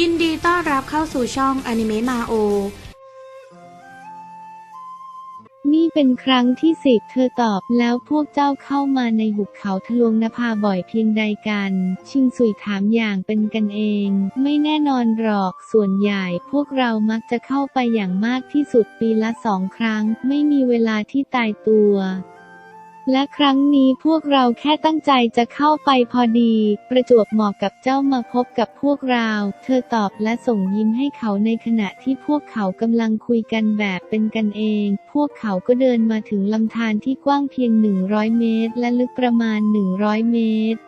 ยินดีต้อนรับเข้าสู่ช่องอนิเมะมาโอ นี่เป็นครั้งที่สิบเธอตอบแล้วพวกเจ้าเข้ามาในหุบเขาทะลวงนภาบ่อยเพียงใดกัน ชิงสุยถามอย่างเป็นกันเอง ไม่แน่นอนหรอกส่วนใหญ่ พวกเรามักจะเข้าไปอย่างมากที่สุดปีละสองครั้ง ไม่มีเวลาที่ตายตัว และครั้งนี้พวกเราแค่ตั้งใจจะเข้าไปพอดี ประจวบเหมาะกับเจ้ามาพบกับพวกเรา เธอตอบและส่งยิ้มให้เขาในขณะที่พวกเขากำลังคุยกันแบบเป็นกันเอง พวกเขาก็เดินมาถึงลำธารที่กว้างเพียง 100 เมตร และลึกประมาณ 100 เมตร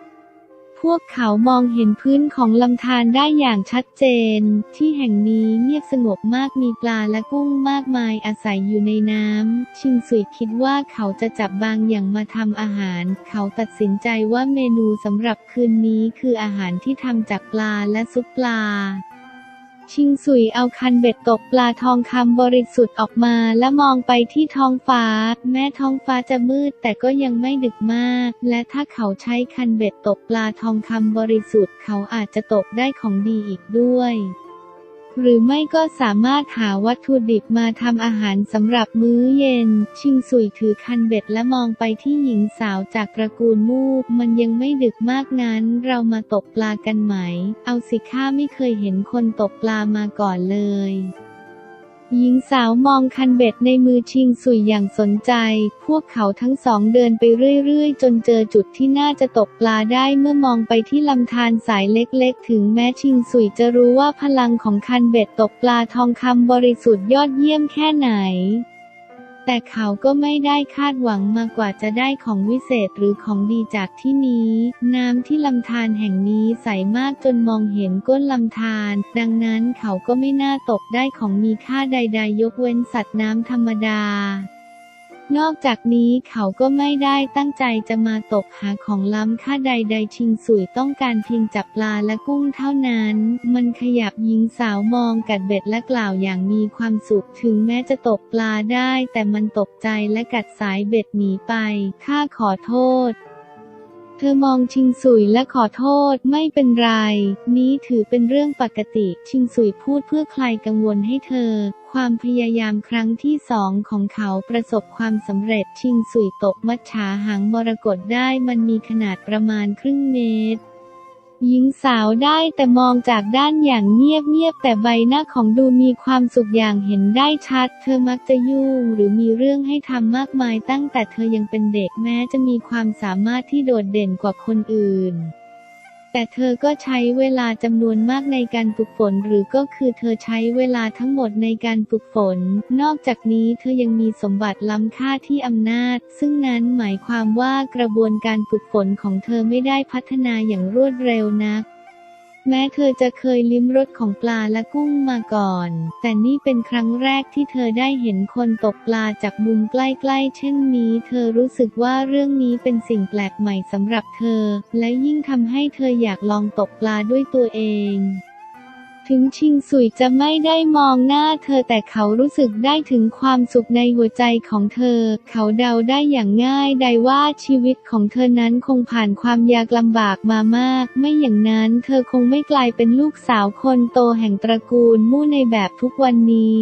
พวกเขามองเห็นพื้นของลำธารได้อย่างชัดเจน ที่แห่งนี้เงียบสงบมากมีปลาและกุ้งมากมายอาศัยอยู่ในน้ำ ชิงสุยคิดว่าเขาจะจับบางอย่างมาทำอาหาร เขาตัดสินใจว่าเมนูสำหรับคืนนี้คืออาหารที่ทำจากปลาและซุปปลา ชิงสุยเอาคันเบ็ดตกปลาทองคำบริสุทธิ์ออกมาและมองไปที่ท้องฟ้า แม้ท้องฟ้าจะมืดแต่ก็ยังไม่ดึกมาก และถ้าเขาใช้คันเบ็ดตกปลาทองคำบริสุทธิ์ เขาอาจจะตกได้ของดีอีกด้วย หรือไม่ก็สามารถหาวัตถุดิบมาทำอาหารสำหรับมื้อเย็น ชิงสุยถือคันเบ็ดและมองไปที่หญิงสาวจากตระกูลมูก มันยังไม่ดึกมากนั้น เรามาตกปลากันไหม เอาสิข้าไม่เคยเห็นคนตกปลามาก่อนเลย หญิงสาวมองคันเบ็ดในมือชิงสุยอย่างสนใจ พวกเขาทั้งสองเดินไปเรื่อยๆ จนเจอจุดที่น่าจะตกปลาได้เมื่อมองไปที่ลำธารสายเล็กๆ ถึงแม้ชิงสุยจะรู้ว่าพลังของคันเบ็ดตกปลาทองคำบริสุทธิ์ยอดเยี่ยมแค่ไหน แต่เขาก็ไม่ได้คาดหวังมากกว่าจะได้ของวิเศษหรือของดีจากที่นี้ น้ำที่ลำธารแห่งนี้ใสมากจนมองเห็นก้นลำธารดังนั้นเขาก็ไม่น่าตกได้ของมีค่าใดๆ ยกเว้นสัตว์น้ำธรรมดา นอกจากนี้เขาก็ไม่ได้ตั้งใจจะมาตกหาของล้ำค่าใด ๆ ชิงสุยต้องการเพียงจับปลาและกุ้งเท่านั้น มันขยับหญิงสาวมองกัดเบ็ดและกล่าวอย่างมีความสุข ถึงแม้จะตกปลาได้ แต่มันตกใจและกัดสายเบ็ดหนีไป ข้าขอโทษ เธอมองชิงสุยและขอโทษไม่เป็นไร นี้ถือเป็นเรื่องปกติ ชิงสุยพูดเพื่อคลายกังวลให้เธอ ความพยายามครั้งที่สองของเขาประสบความสำเร็จ ชิงสุยตกมัดฉาหางมรกตได้มันมีขนาดประมาณครึ่งเมตร หญิงสาวได้แต่มองจากด้านอย่างเงียบๆแต่ใบหน้าของดูมีความสุขอย่างเห็นได้ชัด เธอมักจะยุ่งหรือมีเรื่องให้ทำมากมายตั้งแต่เธอยังเป็นเด็กแม้จะมีความสามารถที่โดดเด่นกว่าคนอื่น แต่เธอก็ใช้เวลาจำนวนมากในการฝึกฝนหรือก็คือเธอใช้เวลาทั้งหมดในการฝึกฝน นอกจากนี้เธอยังมีสมบัติล้ำค่าที่อำนาจ ซึ่งนั้นหมายความว่ากระบวนการฝึกฝนของเธอไม่ได้พัฒนาอย่างรวดเร็วนัก แม้เธอจะเคยลิ้มรสของปลาและกุ้งมาก่อน แต่นี่เป็นครั้งแรกที่เธอได้เห็นคนตกปลาจากมุมใกล้ๆ เช่นนี้ เธอรู้สึกว่าเรื่องนี้เป็นสิ่งแปลกใหม่สำหรับเธอ และยิ่งทำให้เธออยากลองตกปลาด้วยตัวเอง ถึงชิงสุยจะไม่ได้มองหน้าเธอแต่เขารู้สึกได้ถึงความสุขในหัวใจของเธอ เขาเดาได้อย่างง่ายได้ว่าชีวิตของเธอนั้นคงผ่านความยากลำบากมามาก ไม่อย่างนั้นเธอคงไม่กลายเป็นลูกสาวคนโตแห่งตระกูลมู่ในแบบทุกวันนี้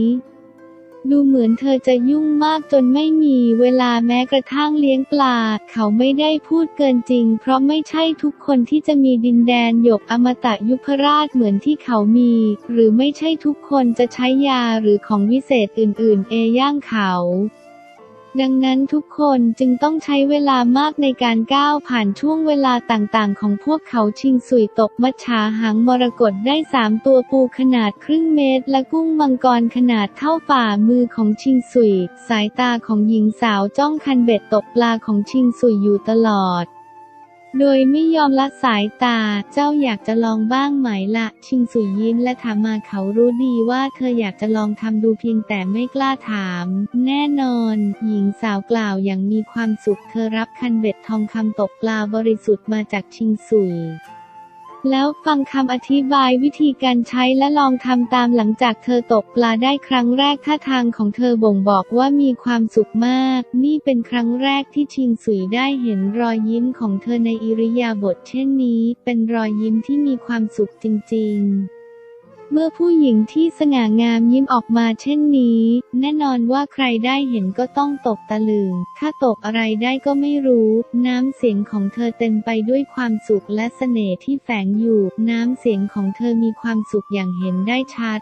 ดูเหมือนเธอจะยุ่งมากจนไม่มีเวลาแม้กระทั่งเลี้ยงปลา เขาไม่ได้พูดเกินจริง เพราะไม่ใช่ทุกคนที่จะมีดินแดนหยกอมตะยุพราชเหมือนที่เขามี หรือไม่ใช่ทุกคนจะใช้ยาหรือของวิเศษอื่น ๆ เอย่างเขา ดังนั้นทุกคนจึงต้องใช้เวลามากในการก้าวผ่านช่วงเวลาต่างๆ ของพวกเขาชิงสุยตกมัจฉาหางมรกตได้สามตัวปูขนาดครึ่งเมตร และกุ้งมังกรขนาดเท่าฝ่ามือของชิงสุย สายตาของหญิงสาวจ้องคันเบ็ดตกปลาของชิงสุยอยู่ตลอด โดยไม่ยอมละสายตา เจ้าอยากจะลองบ้างไหมละ ชิงสุยยิ้มและถามมาเขารู้ดีว่าเธออยากจะลองทำดูเพียงแต่ไม่กล้าถาม แน่นอน หญิงสาวกล่าวอย่างมีความสุข เธอรับคันเบ็ดทองคำตกปลาบริสุทธิ์มาจากชิงสุย แล้วฟังคำอธิบายวิธีการใช้และลองทำตามหลังจากเธอตกปลาได้ครั้งแรกท่าทางของเธอบ่งบอกว่ามีความสุขมาก นี่เป็นครั้งแรกที่ชิงสุยได้เห็นรอยยิ้มของเธอในอิริยาบถเช่นนี้ เป็นรอยยิ้มที่มีความสุขจริง ๆ เมื่อผู้หญิงที่สง่างามยิ้มออกมาเช่นนี้ แน่นอนว่าใครได้เห็นก็ต้องตกตะลึง ถ้าตกอะไรได้ก็ไม่รู้ น้ำเสียงของเธอเต็มไปด้วยความสุขและเสน่ห์ที่แฝงอยู่ น้ำเสียงของเธอมีความสุขอย่างเห็นได้ชัด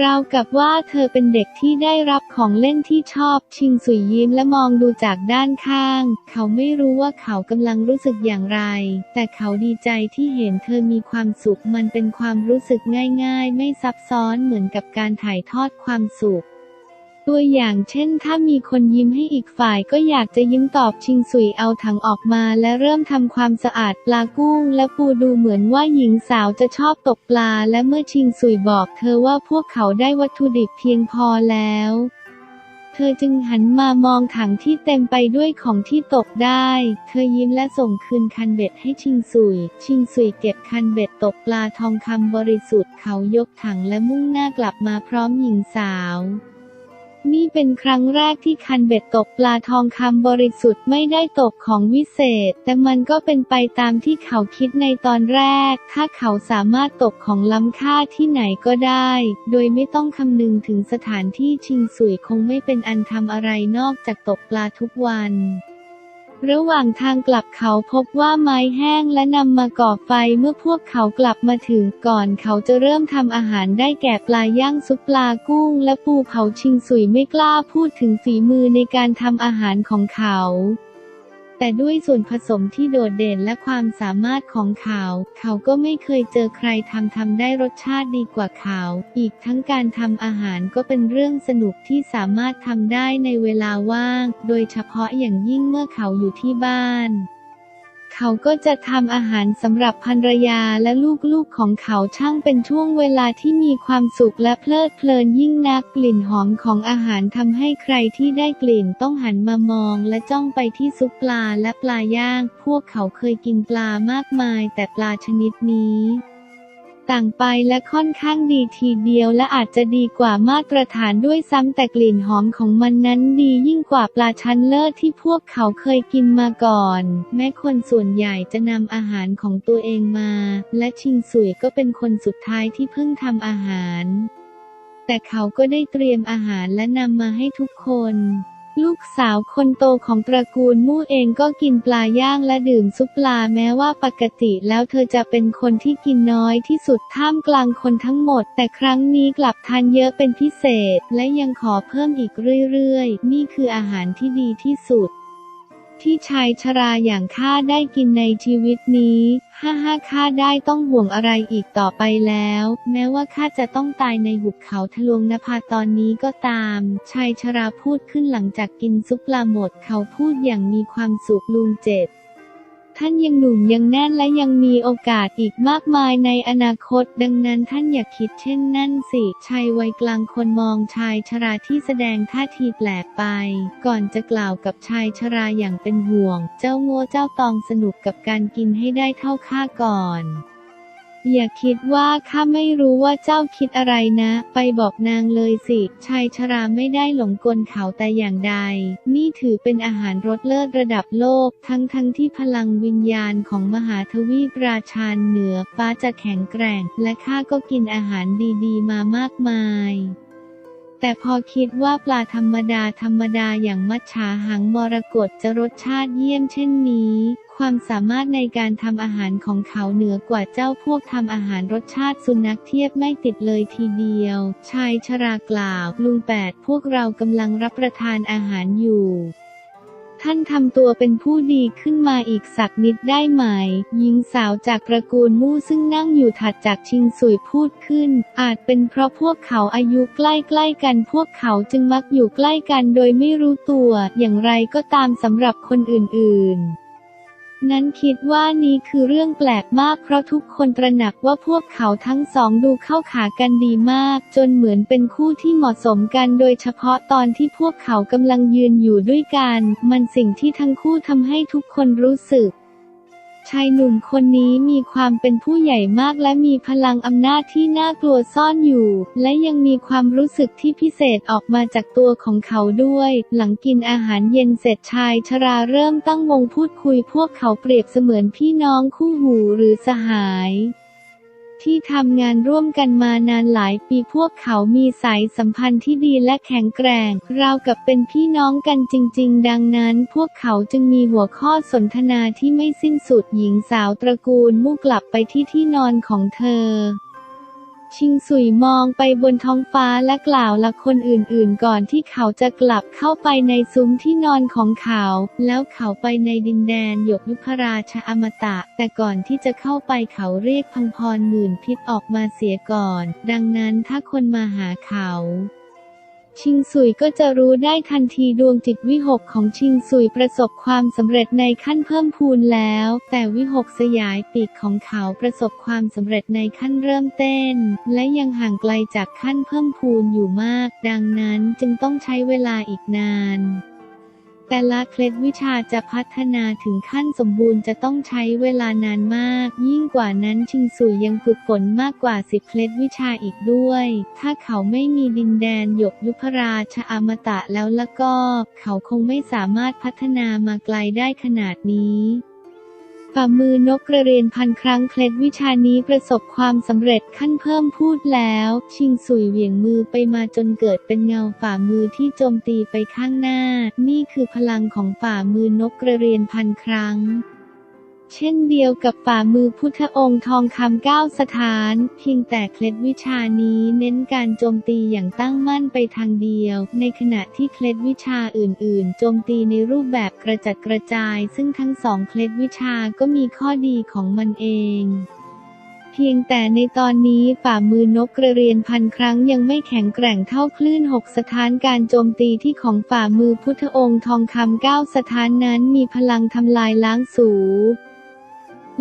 ราวกับว่าเธอเป็นเด็กที่ได้รับของเล่นที่ชอบ ชิงสุยยิ้มและมองดูจากด้านข้าง เขาไม่รู้ว่าเขากำลังรู้สึกอย่างไร แต่เขาดีใจที่เห็นเธอมีความสุขมันเป็นความรู้สึกง่าย ๆ ไม่ซับซ้อนเหมือนกับการถ่ายทอดความสุข ตัวอย่างเช่น ถ้ามีคนยิ้มให้อีกฝ่ายก็อยากจะยิ้มตอบชิงสุยเอาถังออกมา และเริ่มทำความสะอาดปลากุ้ง และปูดูเหมือนว่าหญิงสาวจะชอบตกปลา และเมื่อชิงสุยบอกเธอว่าพวกเขาได้วัตถุดิบเพียงพอแล้ว เธอจึงหันมามองถังที่เต็มไปด้วยของที่ตกได้ เธอยิ้มและส่งคืนคันเบ็ดให้ชิงสุย ชิงสุยเก็บคันเบ็ดตกปลาทองคำบริสุทธิ์เขายกถังและมุ่งหน้ากลับมาพร้อมหญิงสาว นี่เป็นครั้งแรกที่คันเบ็ดตกปลาทองคำบริสุทธิ์ไม่ได้ตกของวิเศษ แต่มันก็เป็นไปตามที่เขาคิดในตอนแรก ถ้าเขาสามารถตกของล้ำค่าที่ไหนก็ได้ โดยไม่ต้องคำนึงถึงสถานที่ชิงสุยคงไม่เป็นอันทำอะไรนอกจากตกปลาทุกวัน ระหว่างทางกลับเขาพบว่าไม้แห้งและนำมาก่อไฟเมื่อพวกเขากลับมาถึงก่อนเขาจะเริ่มทำอาหารได้แก่ปลาย่างซุปปลากุ้ง และปูเผาชิงสุยไม่กล้าพูดถึงฝีมือในการทำอาหารของเขา แต่ด้วยส่วนผสมที่โดดเด่นและความสามารถของเขา เขาก็ไม่เคยเจอใครทำทำได้รสชาติดีกว่าเขา อีกทั้งการทำอาหารก็เป็นเรื่องสนุกที่สามารถทำได้ในเวลาว่าง โดยเฉพาะอย่างยิ่งเมื่อเขาอยู่ที่บ้าน เขาก็จะทำอาหารสำหรับภรรยาและลูกๆของเขาช่างเป็นช่วงเวลาที่มีความสุขและเพลิดเพลินยิ่งนักกลิ่นหอมของอาหารทำให้ใครที่ได้กลิ่นต้องหันมามองและจ้องไปที่ซุปปลาและปลาย่าง พวกเขาเคยกินปลามากมายแต่ปลาชนิดนี้ ต่างไปและค่อนข้างดีทีเดียวและอาจจะดีกว่ามาตรฐานด้วยซ้ำแต่กลิ่นหอมของมันนั้นดียิ่งกว่าปลาชั้นเลิศที่พวกเขาเคยกินมาก่อน แม้คนส่วนใหญ่จะนำอาหารของตัวเองมา และชิงสุยก็เป็นคนสุดท้ายที่เพิ่งทำอาหาร แต่เขาก็ได้เตรียมอาหารและนำมาให้ทุกคน ลูกสาวคนโตของตระกูลมู่เองก็กินปลาย่างและดื่มซุปปลาแม้ว่าปกติแล้วเธอจะเป็นคนที่กินน้อยที่สุดท่ามกลางคนทั้งหมด แต่ครั้งนี้กลับทานเยอะเป็นพิเศษ และยังขอเพิ่มอีกเรื่อยๆ นี่คืออาหารที่ดีที่สุด ที่ชายชราอย่างข้าได้กินในชีวิตนี้ฮ่าฮ่าข้าได้ต้องห่วงอะไรอีกต่อไปแล้ว แม้ว่าข้าจะต้องตายในหุบเขาทะลวงนภาตอนนี้ก็ตาม ชายชราพูดขึ้นหลังจากกินซุปปลาหมด เขาพูดอย่างมีความสุขลุงเจ็บ ท่านยังหนุ่มยังแน่นและยังมีโอกาสอีกมากมายในอนาคต ดังนั้นท่านอย่าคิดเช่นนั่นสิ ชายวัยกลางคนมองชายชราที่แสดงท่าทีแปลกไป ก่อนจะกล่าวกับชายชราอย่างเป็นห่วง เจ้าโง่เจ้าตองสนุกกับการกินให้ได้เท่าข้าก่อน อย่าคิดว่าข้าไม่รู้ว่าเจ้าคิดอะไรนะ ไปบอกนางเลยสิ ชายชราไม่ได้หลงกลเขาแต่อย่างใด นี่ถือเป็นอาหารรสเลิศระดับโลก ทั้งทั้งที่พลังวิญญาณของมหาทวีปราชาเหนือฟ้าจะแข็งแกร่ง และข้าก็กินอาหารดีๆ มามากมาย แต่พอคิดว่าปลาธรรมดาธรรมดาอย่างมัจฉาหังมรกตจะรสชาติเยี่ยมเช่นนี้ ความสามารถในการทำอาหารของเขาเหนือกว่าเจ้าพวกทำอาหารรสชาติสุนัขเทียบไม่ติดเลยทีเดียว ชายชรากล่าว ลุงแปดพวกเรากำลังรับประทานอาหารอยู่ ท่านทำตัวเป็นผู้ดีขึ้นมาอีกสักนิดได้ไหม หญิงสาวจากตระกูลมู่ซึ่งนั่งอยู่ถัดจากชิงสุยพูดขึ้น อาจเป็นเพราะพวกเขาอายุใกล้ๆกันพวกเขาจึงมักอยู่ใกล้กันโดยไม่รู้ตัว อย่างไรก็ตามสำหรับคนอื่นๆ นั้นคิดว่านี้คือเรื่องแปลกมากเพราะทุกคนตระหนักว่าพวกเขาทั้งสองดูเข้าขากันดีมาก จนเหมือนเป็นคู่ที่เหมาะสมกันโดยเฉพาะตอนที่พวกเขากำลังยืนอยู่ด้วยกัน มันสิ่งที่ทั้งคู่ทำให้ทุกคนรู้สึก ชายหนุ่มคนนี้มีความเป็นผู้ใหญ่มากและมีพลังอำนาจที่น่ากลัวซ่อนอยู่ และยังมีความรู้สึกที่พิเศษออกมาจากตัวของเขาด้วย หลังกินอาหารเย็นเสร็จชายชราเริ่มตั้งวงพูดคุยพวกเขาเปรียบเสมือนพี่น้องคู่หูหรือสหาย ที่ทำงานร่วมกันมานานหลายปีพวกเขามีสายสัมพันธ์ที่ดีและแข็งแกร่ง ราวกับเป็นพี่น้องกันจริง ๆ ดังนั้น พวกเขาจึงมีหัวข้อสนทนาที่ไม่สิ้นสุดหญิงสาวตระกูลมู่กลับไปที่ที่นอนของเธอ ชิงสุยมองไปบนท้องฟ้าและกล่าวละคนอื่นๆ ก่อนที่เขาจะกลับเข้าไปในซุ้มที่นอนของเขา แล้วเขาไปในดินแดนหยกยุพราชอมตะ แต่ก่อนที่จะเข้าไปเขาเรียกพังพรหมื่นพิษออกมาเสียก่อน ดังนั้นถ้าคนมาหาเขา ชิงซุยก็จะรู้ได้ทันทีดวงจิตวิหกของชิงซุยประสบความสำเร็จในขั้นเพิ่มพูนแล้ว แต่วิหกสยายปีกของเขาประสบความสำเร็จในขั้นเริ่มเต้น และยังห่างไกลจากขั้นเพิ่มพูนอยู่มาก ดังนั้นจึงต้องใช้เวลาอีกนาน แต่ละเคล็ดวิชาจะพัฒนาถึงขั้นสมบูรณ์จะต้องใช้เวลานานมาก ยิ่งกว่านั้นชิงสุยยังฝึกฝนมากกว่าสิบเคล็ดวิชาอีกด้วย ถ้าเขาไม่มีดินแดนหยกยุพราชอมตะแล้วละก็ เขาคงไม่สามารถพัฒนามาไกลได้ขนาดนี้ ฝ่ามือนกกระเรียนพันครั้งเคล็ดวิชานี้ประสบความสำเร็จขั้นเพิ่มพูดแล้ว ชิงสุยเหวี่ยงมือไปมาจนเกิดเป็นเงาฝ่ามือที่โจมตีไปข้างหน้า นี่คือพลังของฝ่ามือนกกระเรียนพันครั้ง เช่นเดียวกับฝ่ามือพุทธองค์ทองคำเก้าสถาน เพียงแต่เคล็ดวิชานี้เน้นการโจมตีอย่างตั้งมั่นไปทางเดียว ในขณะที่เคล็ดวิชาอื่น ๆ โจมตีในรูปแบบกระจัดกระจาย ซึ่งทั้งสองเคล็ดวิชาก็มีข้อดีของมันเองเพียงแต่ในตอนนี้ฝ่ามือนกกระเรียนพันครั้งยังไม่แข็งแกร่งเท่าคลื่นหกสถานการโจมตีที่ของฝ่ามือพุทธองค์ทองคำเก้าสถานนั้นมีพลังทำลายล้างสูง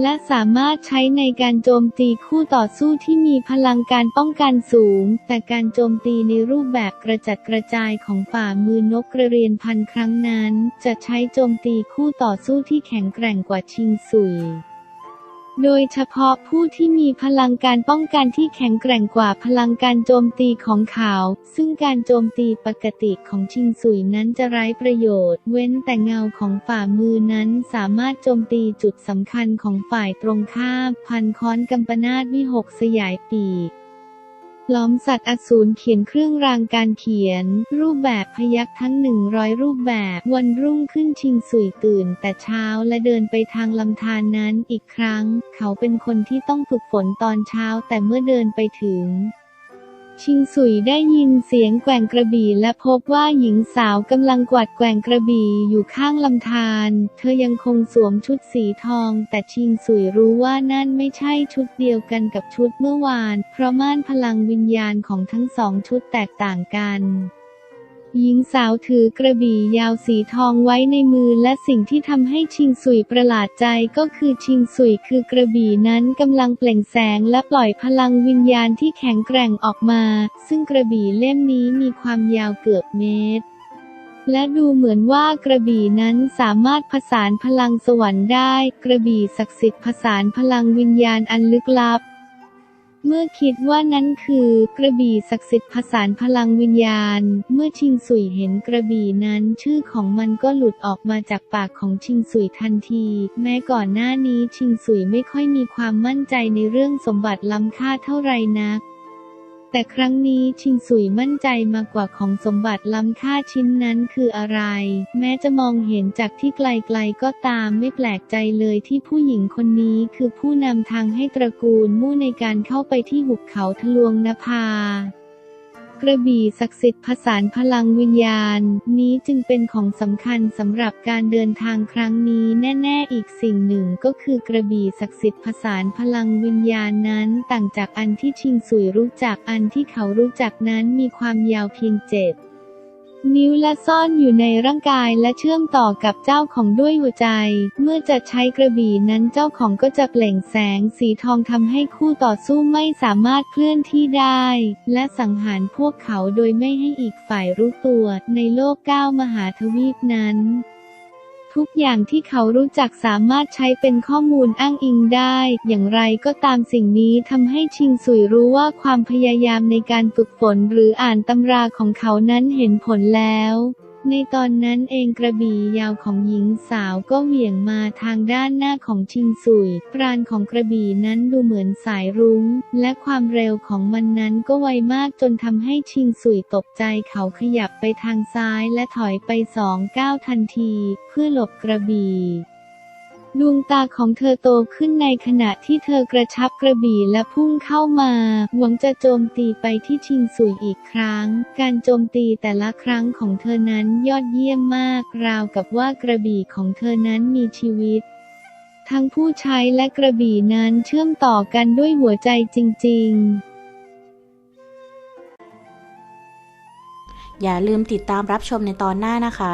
และสามารถใช้ในการโจมตีคู่ต่อสู้ที่มีพลังการป้องกันสูง แต่การโจมตีในรูปแบบกระจัดกระจายของฝ่ามือนกกระเรียนพันครั้งนั้น จะใช้โจมตีคู่ต่อสู้ที่แข็งแกร่งกว่าชิงสุย โดยเฉพาะผู้ที่มีพลังการป้องกันที่แข็งแกร่งกว่าพลังการโจมตีของเขา ซึ่งการโจมตีปกติของชิงสุยนั้นจะไร้ประโยชน์ เว้นแต่เงาของฝ่ามือนั้นสามารถโจมตีจุดสำคัญของฝ่ายตรงข้าม พันค้อนกัมปนาตวิหกสยายปีก ล้อมสัตว์อสูรเขียนเครื่องรางการเขียน รูปแบบพยักทั้งหนึ่งร้อยรูปแบบ วันรุ่งขึ้นชิงสุยตื่น แต่เช้าและเดินไปทางลำธารนนั้นอีกครั้ง เขาเป็นคนที่ต้องฝึกฝนตอนเช้าแต่เมื่อเดินไปถึง ชิงสุยได้ยินเสียงแกว่งกระบี่และพบว่าหญิงสาวกำลังกวาดแกว่งกระบี่อยู่ข้างลำธาร เธอยังคงสวมชุดสีทอง แต่ชิงสุยรู้ว่านั่นไม่ใช่ชุดเดียวกันกับชุดเมื่อวาน เพราะม่านพลังวิญญาณของทั้งสองชุดแตกต่างกัน หญิงสาวถือกระบี่ยาวสีทองไว้ในมือและสิ่งที่ทำให้ชิงสุยประหลาดใจก็คือชิงสุยคือกระบี่นั้นกำลังเปล่งแสงและปล่อยพลังวิญญาณที่แข็งแกร่งออกมา ซึ่งกระบี่เล่มนี้มีความยาวเกือบเมตร และดูเหมือนว่ากระบี่นั้นสามารถผสานพลังสวรรค์ได้ กระบี่ศักดิ์สิทธิ์ผสานพลังวิญญาณอันลึกลับ เมื่อคิดว่านั้นคือกระบี่ศักดิ์สิทธิ์ผสานพลังวิญญาณ เมื่อชิงสุยเห็นกระบี่นั้นชื่อของมันก็หลุดออกมาจากปากของชิงสุยทันที แม้ก่อนหน้านี้ชิงสุยไม่ค่อยมีความมั่นใจในเรื่องสมบัติล้ำค่าเท่าไรนัก แต่ครั้งนี้ชิงสุยมั่นใจมากกว่าของสมบัติล้ำค่าชิ้นนั้นคืออะไร แม้จะมองเห็นจากที่ไกลๆก็ตามไม่แปลกใจเลยที่ผู้หญิงคนนี้คือผู้นำทางให้ตระกูลมู่ในการเข้าไปที่หุบเขาทะลวงนภา กระบี่ศักดิ์สิทธิ์ผสานพลังวิญญาณ นี้จึงเป็นของสำคัญสำหรับการเดินทางครั้งนี้แน่ ๆ อีกสิ่งหนึ่งก็คือกระบี่ศักดิ์สิทธิ์ผสานพลังวิญญาณนั้น ต่างจากอันที่ชิงสุยรู้จักอันที่เขารู้จักนั้นมีความยาวเพียงเจ็ด นิ้วและซ่อนอยู่ในร่างกายและเชื่อมต่อกับเจ้าของด้วยหัวใจ เมื่อจะใช้กระบี่นั้นเจ้าของก็จะเปล่งแสงสีทองทำให้คู่ต่อสู้ไม่สามารถเคลื่อนที่ได้ และสังหารพวกเขาโดยไม่ให้อีกฝ่ายรู้ตัว ในโลกเก้ามหาทวีปนั้น ทุกอย่างที่เขารู้จักสามารถใช้เป็นข้อมูลอ้างอิงได้ อย่างไรก็ตามสิ่งนี้ทำให้ชิงสุยรู้ว่าความพยายามในการฝึกฝนหรืออ่านตำราของเขานั้นเห็นผลแล้ว ในตอนนั้นเองกระบี่ยาวของหญิงสาวก็เหวี่ยงมาทางด้านหน้าของชิงสุย ปราณของกระบี่นั้นดูเหมือนสายรุง้ง และความเร็วของมันนั้นก็ไวมากจนทำให้ชิงสุยตกใจเขาขยับไปทางซ้ายและถอยไปสองก้าวทันที เพื่อหลบกระบี่ ดวงตาของเธอโตขึ้นในขณะที่เธอกระชับกระบี่และพุ่งเข้ามา หวังจะโจมตีไปที่ชิงสุยอีกครั้ง การโจมตีแต่ละครั้งของเธอนั้นยอดเยี่ยมมาก ราวกับว่ากระบี่ของเธอนั้นมีชีวิต ทั้งผู้ใช้และกระบี่นั้นเชื่อมต่อกันด้วยหัวใจจริง ๆอย่าลืมติดตามรับชมในตอนหน้านะคะ